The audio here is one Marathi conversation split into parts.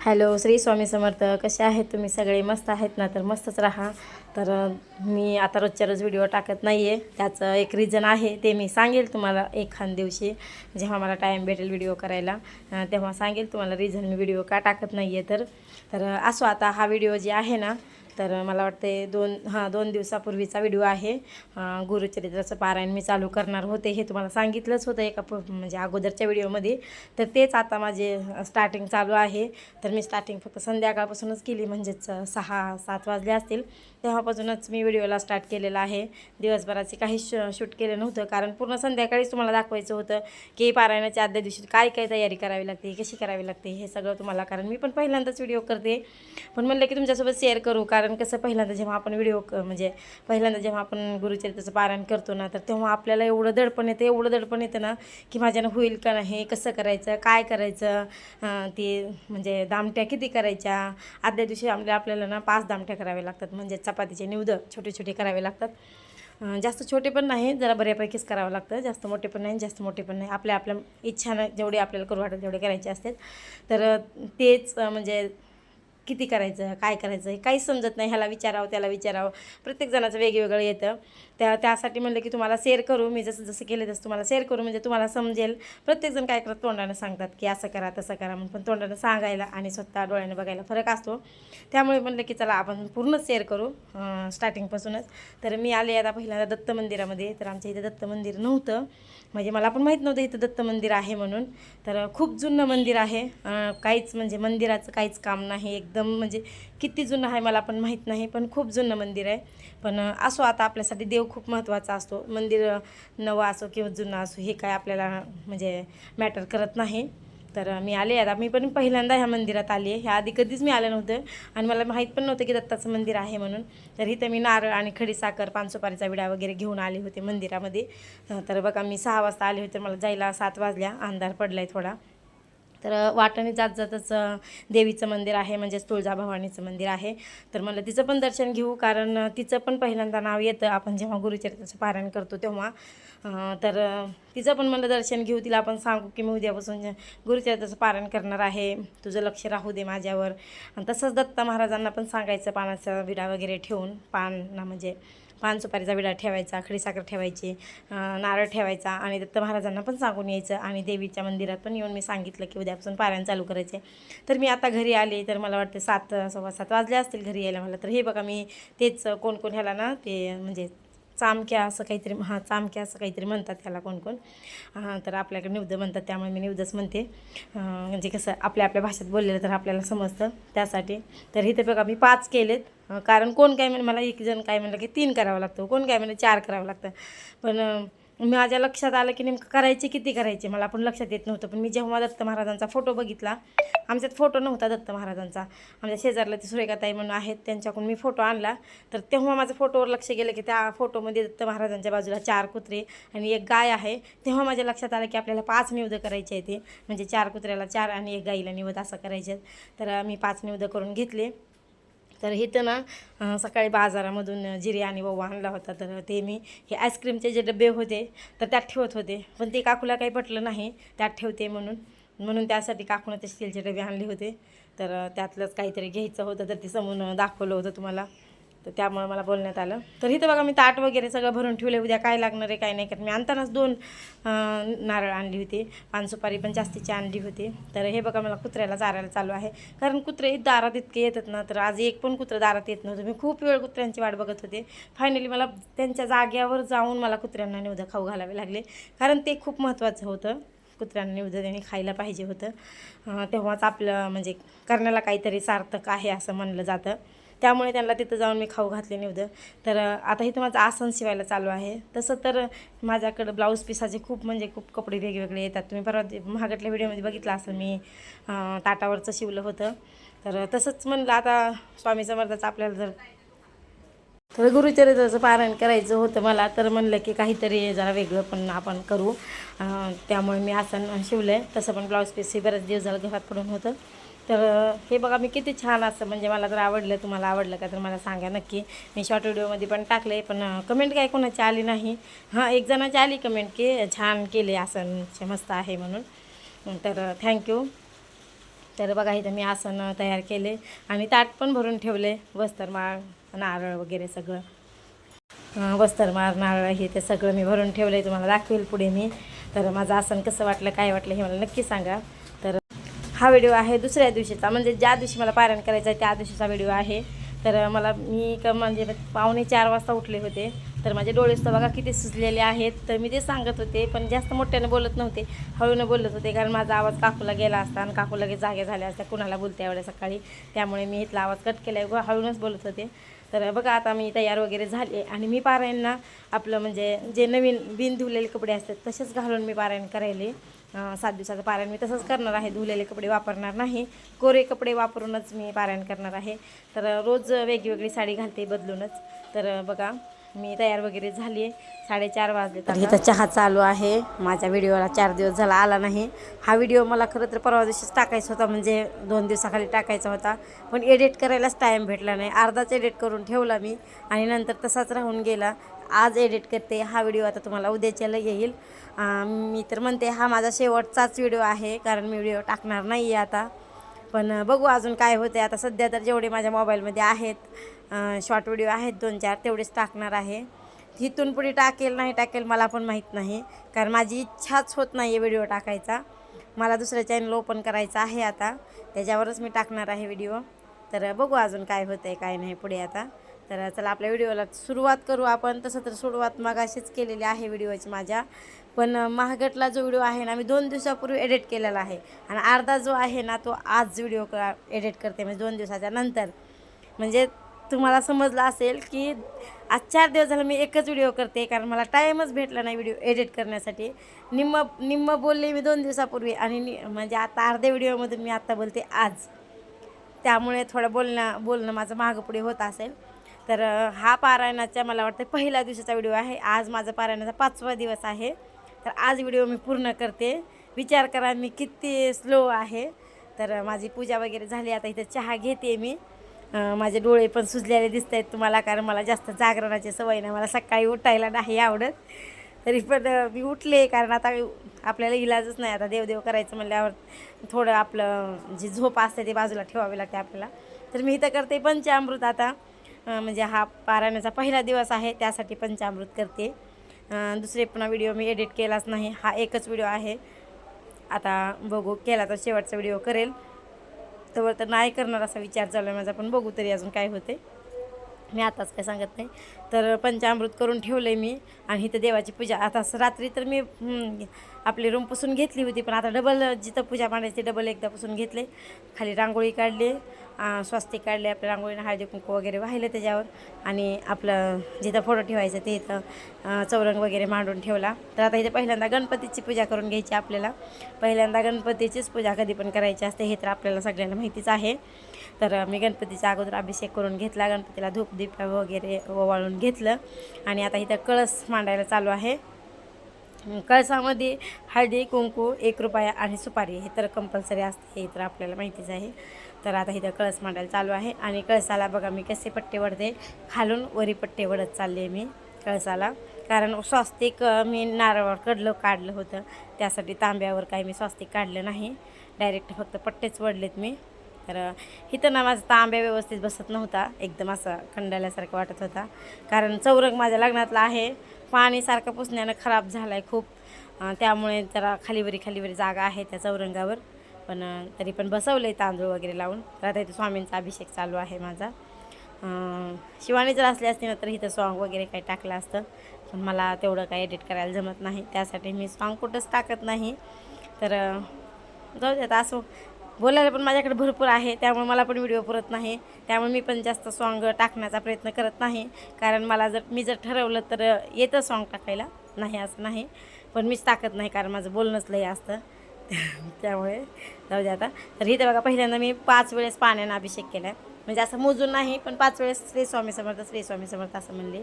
हॅलो श्री स्वामी समर्थ. कसे आहेत तुम्ही सगळे? मस्त आहेत ना? तर मस्तच राहा. तर मी आता रोजच्या रोज व्हिडिओ टाकत नाही आहे त्याचं एक रिझन आहे ते मी सांगेल तुम्हाला एखाद दिवशी. जेव्हा मला टाईम भेटेल व्हिडिओ करायला तेव्हा सांगेल तुम्हाला रिझन मी व्हिडिओ का टाकत नाही आहे तर तर असो आता हा व्हिडिओ जे आहे ना तर मला वाटते दोन हां दोन दिवसापूर्वीचा व्हिडिओ आहे. गुरुचरित्राचं पारायण मी चालू करणार होते हे तुम्हाला सांगितलंच होतं एका म्हणजे अगोदरच्या व्हिडिओमध्ये. तर तेच आता माझे स्टार्टिंग चालू आहे. तर मी स्टार्टिंग फक्त संध्याकाळपासूनच केली म्हणजेच सहा सात वाजले असतील. तेव्हापासूनच मी व्हिडिओला स्टार्ट केलेला आहे. दिवसभराचे काही श शूट केलं नव्हतं. कारण पूर्ण संध्याकाळीच तुम्हाला दाखवायचं होतं की पारायणाच्या आदल्या दिवशी काय काय तयारी करावी लागते कशी करावी लागते हे सगळं तुम्हाला. कारण मी पण पहिल्यांदाच व्हिडिओ करते. पण म्हणलं की तुमच्यासोबत शेअर करू. कारण कसं पहिल्यांदा जेव्हा आपण व्हिडिओ म्हणजे पहिल्यांदा जेव्हा आपण गुरुचरित्राचं पारायण करतो ना तर तेव्हा आपल्याला एवढं दडपण येतं एवढं दडपण येतं ना की माझ्यानं होईल का नाही कसं करायचं काय करायचं ते म्हणजे दामट्या किती करायच्या? आदल्या दिवशी आपल्या आपल्याला ना पाच दामट्या कराव्या लागतात म्हणजे चपातीचे निवदं छोटे छोटे करावे लागतात. जास्त छोटे पण नाही जरा बऱ्यापैकीच करावं लागतं जास्त मोठे पण नाही जास्त मोठे पण नाही. आपल्या आपल्या इच्छानं जेवढे आपल्याला करू वाटेल तेवढे करायचे असतात. तर तेच म्हणजे किती करायचं काय करायचं हे काहीच समजत नाही. ह्याला विचारावं त्याला विचारावं. प्रत्येक जणाचं वेगवेगळं येतं. त्या त्यासाठी म्हणलं की तुम्हाला शेअर करू. मी जसं जसं केलं तसं तुम्हाला शेअर करू. म्हणजे तुम्हाला समजेल. प्रत्येकजण काय करत तोंडानं सांगतात की असं करा तसं करा म्हणून. पण तोंडानं सांगायला आणि स्वतः डोळ्यानं बघायला फरक असतो. त्यामुळे म्हणलं की चला आपण पूर्णच शेअर करू स्टार्टिंगपासूनच तर मी आले आता पहिल्यांदा दत्त मंदिरामध्ये. तर आमच्या इथे दत्त मंदिर नव्हतं. म्हणजे मला पण माहीत नव्हतं इथं दत्त मंदिर आहे म्हणून. तर खूप जुनं मंदिर आहे. काहीच म्हणजे मंदिराचं काहीच काम नाही. एकदम म्हणजे किती जुनं आहे मला पण माहीत नाही पण खूप जुनं मंदिर आहे. पण असो आता आपल्यासाठी देव खूप महत्त्वाचा असतो. मंदिर नवं असो किंवा जुनं असो हे काय आपल्याला म्हणजे मॅटर करत नाही. तर मी आले आता. मी पण पहिल्यांदा ह्या मंदिरात आली आहे. ह्या आधी कधीच मी आलं नव्हतं. आणि मला माहीत पण नव्हतं की दत्ताचं मंदिर आहे म्हणून. तर इथं मी नारळ आणि खडीसाखर पानसुपारीचा विडा वगैरे घेऊन आले होते मंदिरामध्ये. तर बघा मी सहा वाजता आले होते. मला जायला सात वाजल्या. अंधार पडला आहे थोडा. तर वाटणी जात जातच देवीचं मंदिर आहे म्हणजेच तुळजाभवानीचं मंदिर आहे. तर मला तिचं पण दर्शन घेऊ कारण तिचं पण पहिल्यांदा नाव येतं. आपण जेव्हा गुरुचरित्राचं पारायण करतो तेव्हा तर तिचं पण मला दर्शन घेऊ. तिला आपण सांगू की मी उद्यापासून गुरुचरित्राचं पारायण करणार आहे. तुझं लक्ष राहू दे माझ्यावर. आणि तसंच दत्ता महाराजांना पण सांगायचं पानाचा विडा वगैरे ठेवून पान म्हणजे पान सुपारीचा विडा ठेवायचा खडीसाखर ठेवायची नारळ ठेवायचा आणि दत्त महाराजांना पण सांगून यायचं आणि देवीच्या मंदिरात पण येऊन मी सांगितलं की उद्यापासून पारायण चालू करायचे तर मी आता घरी आले तर मला वाटतं सात सव्वा सात वाजले असतील घरी यायला मला. तर हे बघा मी तेच कोण कोण ह्याला ना ते म्हणजे चामक्या असं काहीतरी हां चामक्या असं काहीतरी म्हणतात त्याला कोण कोण. हां तर आपल्याकडे निवद म्हणतात त्यामुळे मी निवदच म्हणते. म्हणजे कसं आपल्या आपल्या भाषेत बोललेलं तर आपल्याला समजतं त्यासाठी. तर इथे बघा मी पाच केलेत. कारण कोण काय म्हणे मला एक जण काय म्हणलं की तीन करावं लागतं कोण काय म्हणे चार करावं लागतं. पण माझ्या लक्षात आलं की नेमकं करायचे किती करायचे. मला पण लक्षात येत नव्हतं. पण मी जेव्हा दत्त महाराजांचा फोटो बघितला आमच्यात फोटो नव्हता दत्त महाराजांचा. आमच्या शेजारला ते सुरेखाताई म्हणून आहेत त्यांच्याकडून मी फोटो आणला. तर तेव्हा माझं फोटोवर लक्ष गेलं की त्या फोटोमध्ये दत्त महाराजांच्या बाजूला चार कुत्रे आणि एक गाय आहे. तेव्हा माझ्या लक्षात आलं की आपल्याला पाच निवदं करायचे आहे ते म्हणजे चार कुत्र्याला चार आणि एक गाईला निवद असं करायचे आहेत. तर मी पाच निवदं करून घेतले. तर इथं ना सकाळी बाजारामधून जिरे आणि ओवा आणला होता. तर ते मी हे आईस्क्रीमचे जे डबे होते तर त्यात ठेवत होते. पण ते काकूला काही पटलं नाही त्यात ठेवते म्हणून. म्हणून त्यासाठी काकूनं ते स्टीलचे डबे आणले होते. तर त्यातलंच काहीतरी घ्यायचं होतं तर ते समोर दाखवलं होतं तुम्हाला. तर त्यामुळे मला बोलण्यात आलं. तर इथं बघा मी ताट वगैरे सगळं भरून ठेवले उद्या काय लागणार आहे काय नाही कारण मी आणतानाच दोन नारळ आणली होती. पानसुपारी पण जास्तीची आणली होती. तर हे बघा मला कुत्र्याला चारायला चालू आहे. कारण कुत्रे दारात इतके येतात ना तर आज एक पण कुत्रं दारात येत नव्हतं. मी खूप वेळ कुत्र्यांची वाट बघत होते. फायनली मला त्यांच्या जाग्यावर जाऊन मला कुत्र्यांना निवदं खाऊ घालावे लागले. कारण ते खूप महत्त्वाचं होतं. कुत्र्यांना निवदं त्यांनी खायला पाहिजे होतं. तेव्हाच आपलं म्हणजे करण्याला काहीतरी सार्थक आहे असं म्हणलं जातं. त्यामुळे त्यांना तिथं जाऊन मी खाऊ घातले निवदं तर आता इथं माझं आसन शिवायला चालू आहे. तसं तर माझ्याकडं ब्लाऊज पिसाचे खूप म्हणजे खूप कपडे वेगवेगळे येतात. तुम्ही परवा ते महागटल्या व्हिडिओमध्ये बघितलं असेल मी ताटावरचं शिवलं होतं. तर तसंच म्हणलं आता स्वामी समर्थाचं आपल्याला जर तर गुरुचरित्राचं पारायण करायचं होतं मला तर म्हणलं की काहीतरी जरा वेगळं पण आपण करू. त्यामुळे मी आसन शिवलं आहे तसं पण ब्लाऊज पीस हे बऱ्याच दिवस झालं घरात पडून होतं. तर हे बघा मी किती छान असं म्हणजे मला जर आवडलं तुम्हाला आवडलं का तर मला सांगा नक्की. मी शॉर्ट व्हिडिओमध्ये पण टाकले पण कमेंट काय कोणाची आली नाही. हां एक जणाची आली कमेंट की छान केले आसन मस्त आहे म्हणून. तर थँक्यू तर बघा इथं मी आसन तयार केले आणि ताट पण भरून ठेवले. वस्तरमाळ नारळ वगैरे सगळं. अं, वस्तरमाळ नारळ हे ते सगळं मी भरून ठेवलं आहे तुम्हाला दाखवेल पुढे मी. तर माझं आसन कसं वाटलं काय वाटलं हे मला नक्की सांगा. हा व्हिडिओ आहे दुसऱ्या दिवशीचा. म्हणजे ज्या दिवशी मला पारायण करायचं आहे त्या दिवशीचा व्हिडिओ आहे. तर मला मी क म्हणजे पावणे चार वाजता उठले होते. तर माझे डोळे सुद्धा बघा किती सुचलेले आहेत. तर मी ते सांगत होते पण जास्त मोठ्याने बोलत नव्हते. हळूनं बोलत होते कारण माझा आवाज काकूला गेला असता आणि काकू लगेच जागे झाल्या असत्या. कुणाला बोलते एवढ्या सकाळी? त्यामुळे मी इथला आवाज कट केला आहे हळूनच बोलत होते. तर बघा आता मी तयार वगैरे झाले आणि मी पारायणना आपलं म्हणजे जे नवीन बिन धुवलेले कपडे असतात तसेच घालून मी पारायण करायले. सात दिवसाचं पारायण मी तसंच करणार आहे. धुवलेले कपडे वापरणार नाही. कोरे कपडे वापरूनच मी पारायण करणार आहे. तर रोज वेगवेगळी साडी घालते बदलूनच. तर बघा मी तयार वगैरे झाली आहे. साडेचार वाजले तर इथं चहा चालू आहे. माझ्या व्हिडिओला चार दिवस झाला आला नाही. हा व्हिडिओ मला खरं तर परवा दिवशीच टाकायचा होता. म्हणजे दोन दिवसाखाली टाकायचा होता. पण एडिट करायलाच टाईम भेटला नाही. अर्धाच एडिट करून ठेवला मी. आणि नंतर तसाच राहून गेला. आज एडिट करते. हा व्हिडिओ आता तुम्हाला उद्याच्याला येईल. मी तर म्हणते हा माझा शेवटचाच व्हिडिओ आहे कारण मी व्हिडिओ टाकणार नाही आहे आता. पण बघू अजून काय होते आता सध्या तर जेवढे माझ्या मोबाईलमध्ये आहेत शॉर्ट व्हिडिओ आहेत दोन चार तेवढेच टाकणार आहे. तिथून पुढे टाकेल नाही टाकेल मला पण माहीत नाही. कारण माझी इच्छाच होत नाही आहे व्हिडिओ टाकायचा. मला दुसरं चॅनल ओपन करायचं आहे आता. त्याच्यावरच मी टाकणार आहे व्हिडिओ तर बघू अजून काय होतं आहे काय नाही पुढे आता. तर चला आपल्या व्हिडिओला सुरुवात करू आपण. तसं तर सुरुवात मग अशीच केलेली आहे व्हिडिओची माझ्या. पण महागटला जो व्हिडिओ आहे ना मी दोन दिवसापूर्वी एडिट केलेला आहे. आणि अर्धा जो आहे ना तो आज व्हिडिओ एडिट करते म्हणजे दोन दिवसाच्या नंतर. म्हणजे तुम्हाला समजलं असेल की आज चार दिवस झालं मी एकच व्हिडिओ करते कारण मला टाईमच भेटला नाही व्हिडिओ एडिट करण्यासाठी. निम्म निम्म बोलले मी दोन दिवसापूर्वी आणि नि म्हणजे आता अर्ध्या व्हिडिओमधून मी आत्ता बोलते आज. त्यामुळे थोडं बोलणं बोलणं माझं मागं पुढे होत असेल. तर हा पारायणाचा मला वाटतं पहिल्या दिवसाचा व्हिडिओ आहे. आज माझा पारायणाचा पाचवा दिवस आहे. तर आज व्हिडिओ मी पूर्ण करते. विचार करा मी किती स्लो आहे. तर माझी पूजा वगैरे झाली. आता इथं चहा घेते मी. माझे डोळे पण सुजलेले दिसत आहेत तुम्हाला कारण मला जास्त जागरणाची सवय नाही. मला सकाळी उठायला नाही आवडत. तरी पण मी उठले कारण आता आपल्याला इलाजच नाही. आता देवदेव करायचं म्हणल्यावर थोडं आपलं जी झोप असते ते बाजूला ठेवावी लागते आपल्याला. तर मी इथं करते पंचामृत आता. म्हणजे हा पारायणाचा पहिला दिवस आहे त्यासाठी पंचामृत करते. दुसरे पुन्हा व्हिडिओ मी एडिट केलाच नाही हा एकच व्हिडिओ आहे. आता बघू केला तर शेवटचा व्हिडिओ करेल. तर तर नाही करणार असा विचार चालू आहे माझा पण बघू तरी अजून काय होते मी आताच काय सांगत नाही. तर पंचामृत करून ठेवलं आहे मी आणि इथं देवाची पूजा आता रात्री तर मी आपली रूम पुसून घेतली होती पण आता डबल जिथं पूजा मांडायची डबल एकदा पुसून घेतले. खाली रांगोळी काढली अं, स्वस्तिक काढले आपल्या रांगोळीनं हळदी कुंकू वगैरे वाहिलं त्याच्यावर. आणि आपलं जिथं फोटो ठेवायचं ते इथं चौरंग वगैरे मांडून ठेवला. तर आता इथे पहिल्यांदा गणपतीची पूजा करून घ्यायची आपल्याला. पहिल्यांदा गणपतीचीच पूजा कधी पण करायची असते हे तर आपल्याला सगळ्यांना माहितीच आहे. तर मी गणपतीचा अगोदर अभिषेक करून घेतला गणपतीला धूप दीप वगैरे ओवाळून घेतलं. आणि आता इथं कळस मांडायला चालू आहे. कळसामध्ये हळदी कुंकू एक रुपया आणि सुपारी हे तर कंपल्सरी असते हे तर आपल्याला माहितीच आहे. तर आता इथं कळस मांडायला चालू आहे आणि कळसाला बघा मी कसे पट्टे वडते. खालून वरी पट्टे वडत चालले मी कळसाला. कारण स्वास्तिक मी नारळावर कडलं काढलं होतं. त्यासाठी तांब्यावर काही मी स्वास्तिक काढलं नाही. डायरेक्ट फक्त पट्टेच वडलेत मी. तर इथं ना माझा तांब्या व्यवस्थित बसत नव्हता. एकदम असा खंडाल्यासारखं वाटत होता. कारण चौरंग माझ्या लग्नातला आहे. पाणीसारखं पुसण्यानं खराब झाला आहे खूप त्यामुळे जरा खालीवरी खालीवरी जागा आहे त्या चौरंगावर. पण तरी पण बसवलं आहे तांदूळ वगैरे लावून. तर आता इथे स्वामींचा अभिषेक चालू आहे माझा. शिवानी जर असली असती ना तर इथं सॉन्ग वगैरे काही टाकलं असतं. पण मला तेवढं काही एडिट करायला जमत नाही. त्यासाठी मी सॉन्ग कुठंच टाकत नाही. तर जाऊ दे असो बोलायला पण माझ्याकडे भरपूर आहे त्यामुळे मला पण व्हिडिओ पुरत नाही. त्यामुळे मी पण जास्त सॉन्ग टाकण्याचा प्रयत्न करत नाही. कारण मला जर मी जर ठरवलं तर येतं सॉन्ग टाकायला. नाही असं नाही. पण मीच टाकत नाही कारण माझं बोलणंच लय असतं. त्यामुळे जाऊ दे आता. तर इथे बघा पहिल्यांदा मी पाच वेळेस पाण्यानं अभिषेक केला म्हणजे असं मोजून नाही पण पाच वेळेस श्री स्वामी समर्थ श्री स्वामी समर्थ असं म्हणले.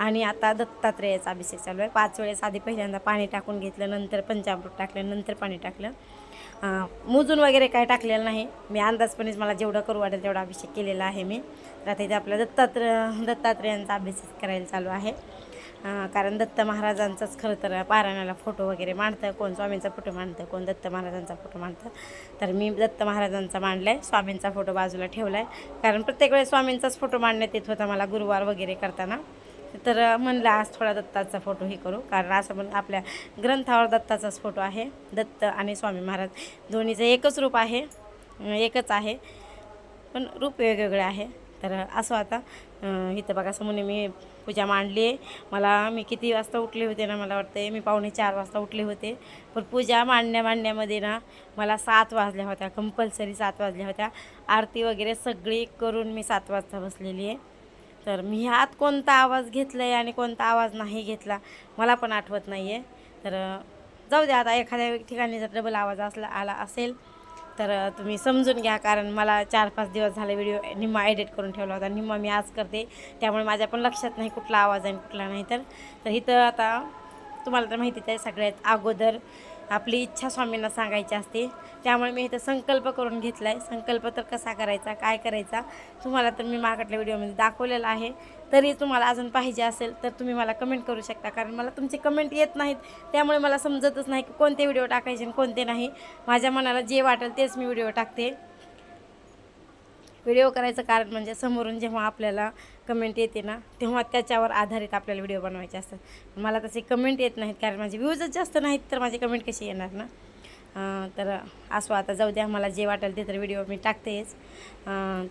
आणि आता दत्तात्रेयाचा अभिषेक चालू आहे. पाच वेळेस आधी पहिल्यांदा पाणी टाकून घेतलं नंतर पंचामृत टाकलं नंतर पाणी टाकलं. मोजून वगैरे काय टाकलेलं नाही. मी अंदाजपणेच मला जेवढं करू वाटेल तेवढा अभिषेक केलेला आहे मी. तर आता इथे आपल्या दत्तात्र दत्तात्रेयांचा अभिषेक करायला चालू आहे. कारण दत्त महाराजांचाच खरं तर पारायणाला फोटो वगैरे मांडतं. कोण स्वामींचा फोटो मांडतं कोण दत्त महाराजांचा फोटो मांडतं. तर मी दत्त महाराजांचा मांडला आहे स्वामींचा फोटो बाजूला ठेवला आहे कारण प्रत्येक वेळेस स्वामींचाच फोटो मांडण्यात येत होता मला गुरुवार वगैरे करताना. तर म्हणलं आज थोडा दत्ताचा फोटो हे करू कारण असं पण आपल्या ग्रंथावर दत्ताचाच फोटो आहे. दत्त आणि स्वामी महाराज दोन्हीचं एकच रूप आहे एकच आहे पण रूप वेगवेगळे आहे. तर असं आता इथं बघा समोर मी पूजा मांडली आहे. मला मी किती वाजता उठले होते ना मला वाटतं मी पावणे चार वाजता उठले होते. पण पूजा मांडण्या मांडण्यामध्ये ना मला सात वाजल्या होत्या कंपल्सरी सात वाजल्या होत्या. आरती वगैरे सगळी करून मी सात वाजता बसलेली आहे. तर मी ह्यात कोणता आवाज घेतला आहे आणि कोणता आवाज नाही घेतला मला पण आठवत नाही आहे तर जाऊ द्या आता एखाद्या ठिकाणी जर डबल आवाज असला आला असेल तर तुम्ही समजून घ्या कारण मला चार पाच दिवस झाले व्हिडिओ निम्मा एडिट करून ठेवला होता. निम्मा मी आज करते त्यामुळे माझ्या पण लक्षात नाही कुठला आवाज आहे आणि कुठला नाही. तर तर इथं आता तुम्हाला तर माहितीच आहे सगळ्यात अगोदर आपली इच्छा स्वामींना सांगायची असते. त्यामुळे मी इथं संकल्प करून घेतला आहे संकल्प तर कसा करायचा काय करायचा तुम्हाला तर मी मागटल्या व्हिडिओमध्ये दाखवलेला आहे. तरी तुम्हाला अजून पाहिजे असेल तर तुम्ही मला कमेंट करू शकता. कारण मला तुमचे कमेंट येत नाहीत. त्यामुळे मला समजतच नाही की कोणते व्हिडिओ टाकायचे आणि कोणते नाही. माझ्या मनाला जे वाटेल तेच मी व्हिडिओ टाकते. व्हिडिओ करायचं कारण म्हणजे समोरून जेव्हा आपल्याला कमेंट येते ना तेव्हा त्याच्यावर आधारित आपल्याला व्हिडिओ बनवायचे असतात. मला तसे कमेंट येत नाहीत कारण माझे व्ह्यूजच जास्त नाहीत तर माझे कमेंट कशी येणार ना? तर असो आता जाऊ द्या मला जे वाटेल ते तर व्हिडिओ मी टाकतेच.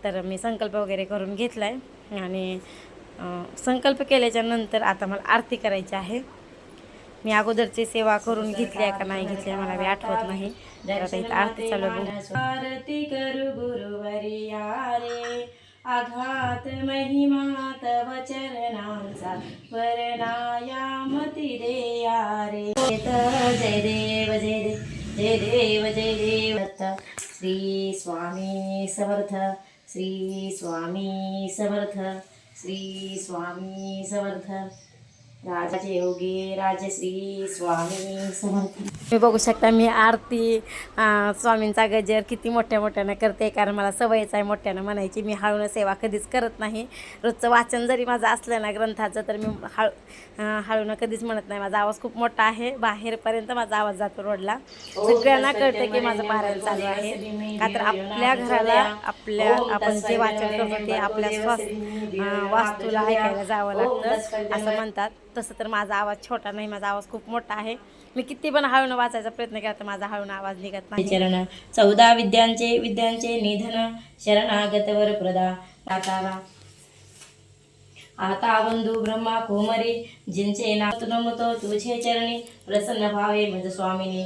तर मी संकल्प वगैरे करून घेतला आहे आणि संकल्प केल्याच्यानंतर आता मला आरती करायची आहे. मी अगोदरची सेवा करून घेतली आहे का नाही घेतली आहे मला मी आठवत नाही. आरती चालू आरती करू गुरुवारी आघात महिमा तव चरणांचा वर्णायामती दे रे जय देव जय देव जय देव जय देव श्री स्वामी समर्थ श्री स्वामी समर्थ श्री स्वामी समर्थ. राजाचे योगी राजश्री स्वामी समर्थ. मी बघू शकता मी आरती स्वामींचा गजर किती मोठ्या मोठ्यानं करते कारण मला सवयच आहे मोठ्यानं म्हणायची. मी हळूनं सेवा कधीच करत नाही. रोजचं वाचन जरी माझं असलं ना ग्रंथाचं तर मी हळू हळूनं कधीच म्हणत नाही. माझा आवाज खूप मोठा आहे. बाहेरपर्यंत माझा आवाज जातो रोडला. सगळ्यांना कळतं की माझं पारायण चालू आहे. का तर आपल्या घराला आपल्या आपण जे वाचन करतो ते आपल्या स्वास वास्तूला ऐकायला जावं लागतं असं म्हणतात. तसं तर माझा आवाज छोटा नाही माझा आवाज खूप मोठा आहे. मी किती पण हळून वाचायचा प्रयत्न केला तर माझा हळून आवाज निघत नाही. चरण चौदा विद्यांचे विद्यांचे निधन शरणागतवर प्रदा दातारा आता बंधू ब्रह्मा कोमरी जिंचे नाथ नमतो तुझे चरणी प्रसन्न भावे म्हणजे स्वामिनी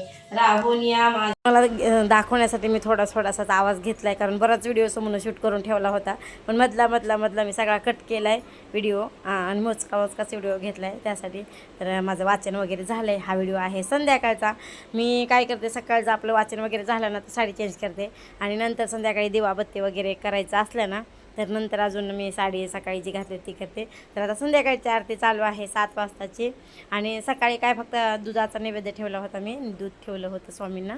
मला दाखवण्यासाठी मी थोडा थोडासाच आवाज घेतलाय कारण बराच व्हिडिओ समोर शूट करून ठेवला होता. पण मधला मधला मधला मी सगळा कट केलाय व्हिडिओ आणि मोजका मोजकाच व्हिडिओ घेतलाय. त्यासाठी तर माझं वाचन वगैरे झालंय हा व्हिडिओ आहे. संध्याकाळचा. मी काय करते सकाळचं आपलं वाचन वगैरे झालं ना तर साडी चेंज करते. आणि नंतर संध्याकाळी दिवाबत्ती वगैरे करायचं असलं ना तर नंतर अजून मी साडी सकाळी जी घातली ती करते तर आता संध्याकाळची आरती चालू आहे सात वाजताची. आणि सकाळी काय फक्त दुधाचा नैवेद्य ठेवला होता मी दूध ठेवलं होतं स्वामींना.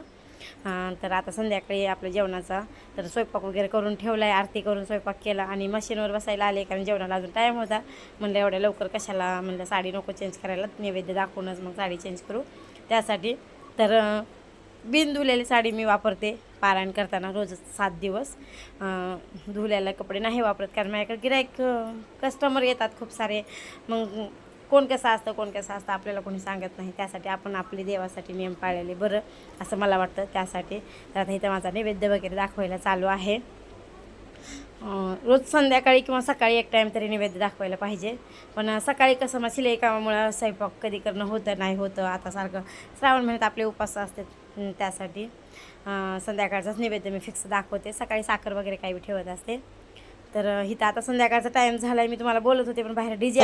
तर आता संध्याकाळी आपल्या जेवणाचा तर स्वयंपाक वगैरे करून ठेवला आहे आरती करून स्वयंपाक केला आणि मशीनवर बसायला आले कारण जेवणाला अजून टाईम होता. म्हणलं एवढ्या लवकर कशाला म्हणलं साडी नको चेंज करायला नैवेद्य दाखवूनच मग साडी चेंज करू. त्यासाठी तर बिन धुलेली साडी मी वापरते पारायण करताना रोज सात दिवस. धुल्याला धुलेले कपडे नाही वापरत कारण माझ्याकडे गिराईक कस्टमर येतात खूप सारे. मग कोण कसं असतं कोण कसं असतं आपल्याला कोणी सांगत नाही. त्यासाठी आपण आपले देवासाठी नियम पाळलेले बरं असं मला वाटतं त्यासाठी. तर आता इथं माझा नैवेद्य वगैरे दाखवायला चालू आहे. रोज संध्याकाळी किंवा सकाळी एक टाईम तरी नैवेद्य दाखवायला पाहिजे. पण सकाळी कसं मग शिलाई कामामुळं स्वयंपाक कधी करणं होतं नाही होतं आता सारखं श्रावण महिन्यात आपले उपास असतात त्यासाठी. संध्याकाळचाच नैवेद्य मी फिक्स दाखवते. सकाळी साखर वगैरे काही ठेवत असते. तर इथं आता संध्याकाळचा टाईम झाला आहे मी तुम्हाला बोलत होते पण बाहेर डी जे